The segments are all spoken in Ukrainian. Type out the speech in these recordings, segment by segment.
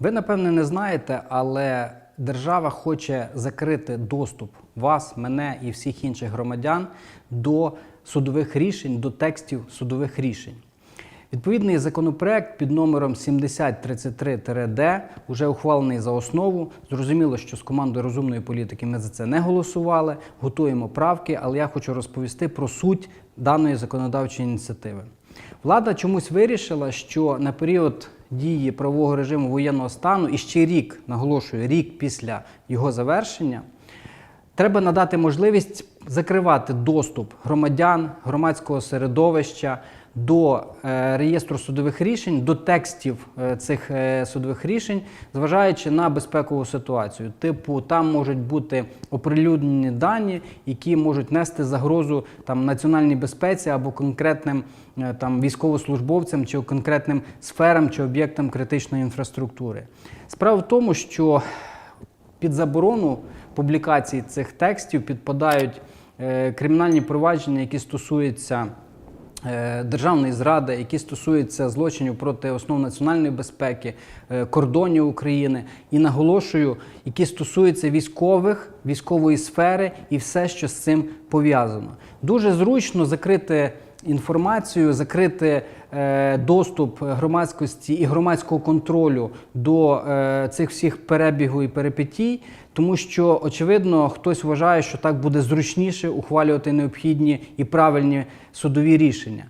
Ви, напевне, не знаєте, але держава хоче закрити доступ вас, мене і всіх інших громадян до судових рішень, до текстів судових рішень. Відповідний законопроект під номером 7033-д вже ухвалений за основу. Зрозуміло, що з командою розумної політики ми за це не голосували, готуємо правки, але я хочу розповісти про суть даної законодавчої ініціативи. Влада чомусь вирішила, що на період дії правового режиму воєнного стану і ще рік, наголошую, рік після його завершення, Треба надати можливість закривати доступ громадян, громадського середовища до е, реєстру судових рішень, до текстів е, цих е, судових рішень, зважаючи на безпекову ситуацію. Типу, там можуть бути оприлюднені дані, які можуть нести загрозу там національній безпеці або конкретним там військовослужбовцям чи конкретним сферам чи об'єктам критичної інфраструктури. Справа в тому, що під заборону публікації цих текстів підпадають кримінальні провадження, які стосуються державної зради, які стосуються злочинів проти основ національної безпеки, е, кордонів України. І наголошую, які стосуються військових, військової сфери і все, що з цим пов'язано. Дуже зручно закрити інформацію, закрити е, доступ громадськості і громадського контролю до е, цих всіх перебігу і перипетій, тому що очевидно хтось вважає, що так буде зручніше ухвалювати необхідні і правильні судові рішення.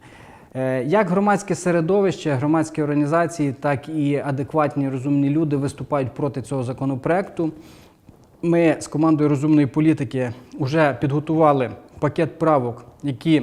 Е, Як громадське середовище, громадські організації, так і адекватні розумні люди виступають проти цього законопроекту. Ми з командою розумної політики вже підготували пакет правок, які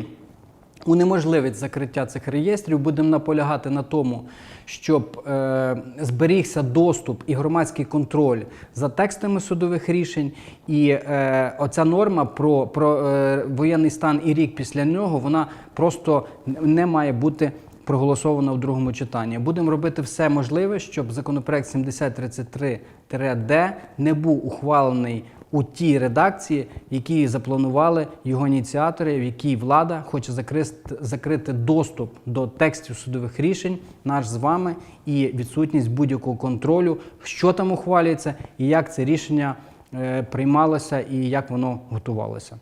унеможливить закриття цих реєстрів. Будемо наполягати на тому, щоб е, зберігся доступ і громадський контроль за текстами судових рішень. І е, оця норма про, про е, воєнний стан і рік після нього вона просто не має бути проголосована в другому читанні. Будемо робити все можливе, щоб законопроект 7033-д не був ухвалений у тій редакції, які запланували його ініціатори, в якій влада хоче закрити, закрити доступ до текстів судових рішень, наш з вами, і відсутність будь-якого контролю, що там ухвалюється, і як це рішення е, приймалося, і як воно готувалося.